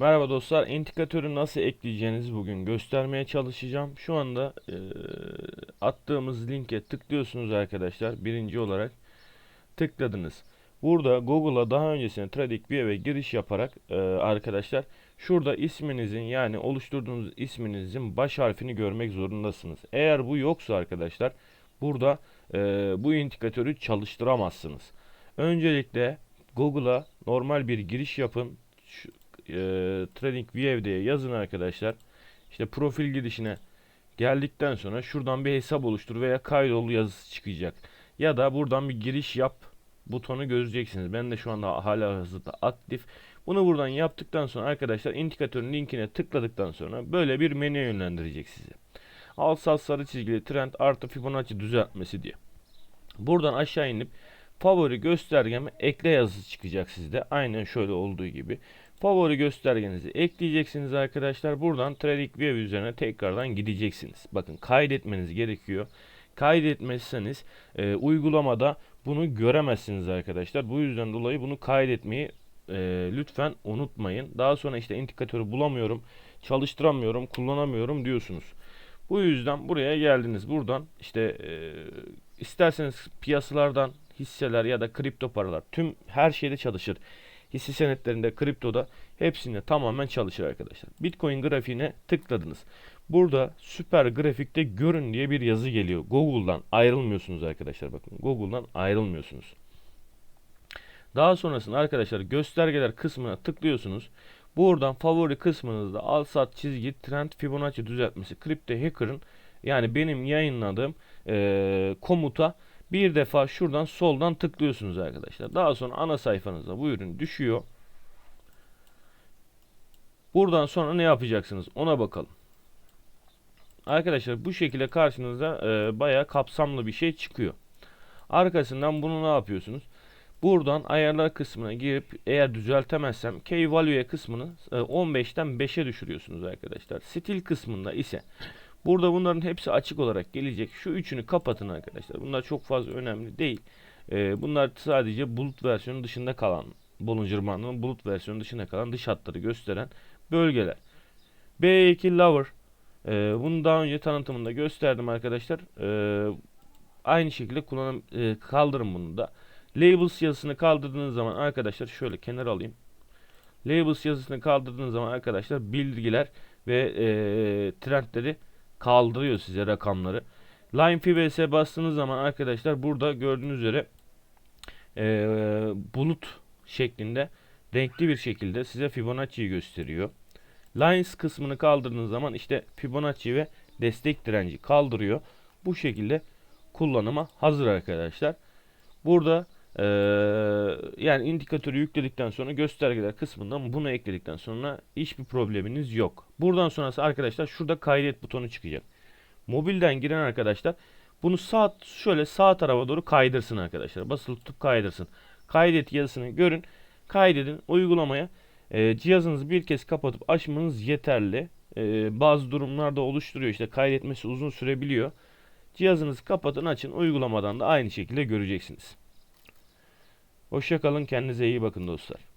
Merhaba dostlar, indikatörü nasıl ekleyeceğinizi bugün göstermeye çalışacağım. Şu anda eee, attığımız linke tıklıyorsunuz arkadaşlar. Birinci olarak tıkladınız. Burada Google'a daha öncesinde TradingView'e giriş yaparak eee, arkadaşlar şurada isminizin yani oluşturduğunuz isminizin baş harfini görmek zorundasınız. Eğer bu yoksa arkadaşlar burada eee, bu indikatörü çalıştıramazsınız. Öncelikle Google'a normal bir giriş yapın. Şu, e, TradingView diye yazın arkadaşlar. İşte profil girişine geldikten sonra şuradan bir hesap oluştur veya kaydol yazısı çıkacak. Ya da buradan bir giriş yap butonu göreceksiniz. Ben de şu anda hala hazırda aktif. Bunu buradan yaptıktan sonra arkadaşlar indikatörün linkine tıkladıktan sonra böyle bir menüye yönlendirecek sizi. Al sat sarı çizgili trend artı Fibonacci düzeltmesi diye. Buradan aşağı inip favori göstergeme ekle yazısı çıkacak sizde. Aynen şöyle olduğu gibi. Favori göstergenizi ekleyeceksiniz arkadaşlar. Buradan TradingView üzerine tekrardan gideceksiniz. Bakın kaydetmeniz gerekiyor. Kaydetmezseniz e, uygulamada bunu göremezsiniz arkadaşlar. Bu yüzden dolayı bunu kaydetmeyi e, lütfen unutmayın. Daha sonra işte indikatörü bulamıyorum, çalıştıramıyorum, kullanamıyorum diyorsunuz. Bu yüzden buraya geldiniz. Buradan işte e, isterseniz piyasalardan hisseler ya da kripto paralar tüm her şeyde çalışır. Hisse senetlerinde, kriptoda hepsinde tamamen çalışır arkadaşlar. Bitcoin grafiğine tıkladınız. Burada süper grafikte görün diye bir yazı geliyor. Google'dan ayrılmıyorsunuz arkadaşlar bakın. Google'dan ayrılmıyorsunuz. Daha sonrasında arkadaşlar göstergeler kısmına tıklıyorsunuz. Buradan favori kısmınızda al sat çizgi trend Fibonacci düzeltmesi Crypto Hacker'ın yani benim yayınladığım eee, komuta bir defa şuradan soldan tıklıyorsunuz arkadaşlar. Daha sonra ana sayfanıza bu ürün düşüyor. Buradan sonra ne yapacaksınız ona bakalım. Arkadaşlar bu şekilde karşınıza e, bayağı kapsamlı bir şey çıkıyor. Arkasından bunu ne yapıyorsunuz? Buradan ayarlar kısmına girip eğer düzeltemezsem key value kısmını e, 15'ten 5'e düşürüyorsunuz arkadaşlar. Stil kısmında ise burada bunların hepsi açık olarak gelecek. Şu üçünü kapatın arkadaşlar. Bunlar çok fazla önemli değil. E, bunlar sadece bulut versiyonu dışında kalan Bollinger bulut versiyonu dışında kalan dış hatları gösteren bölgeler. B2 Lover ee, bunu daha önce tanıtımında gösterdim arkadaşlar. Ee, aynı şekilde kullanım e, kaldırın bunu da. Labels yazısını kaldırdığınız zaman arkadaşlar şöyle kenara alayım. Labels yazısını kaldırdığınız zaman arkadaşlar bilgiler ve e, trendleri kaldırıyor size rakamları. Line FBS bastığınız zaman arkadaşlar burada gördüğünüz üzere e, bulut şeklinde renkli bir şekilde size Fibonacci'yi gösteriyor. Lines kısmını kaldırdığınız zaman işte Fibonacci ve destek direnci kaldırıyor. Bu şekilde kullanıma hazır arkadaşlar. Burada eee, yani indikatörü yükledikten sonra göstergeler kısmından bunu ekledikten sonra hiçbir probleminiz yok. Buradan sonrası arkadaşlar şurada kaydet butonu çıkacak. Mobilden giren arkadaşlar bunu sağ şöyle sağ tarafa doğru kaydırsın arkadaşlar. Basılı tutup kaydırsın. Kaydet yazısını görün. Kaydedin uygulamaya. E, cihazınızı bir kez kapatıp açmanız yeterli. E, bazı durumlarda oluşturuyor işte kaydetmesi uzun sürebiliyor. Cihazınızı kapatın açın uygulamadan da aynı şekilde göreceksiniz. Hoşçakalın kendinize iyi bakın dostlar.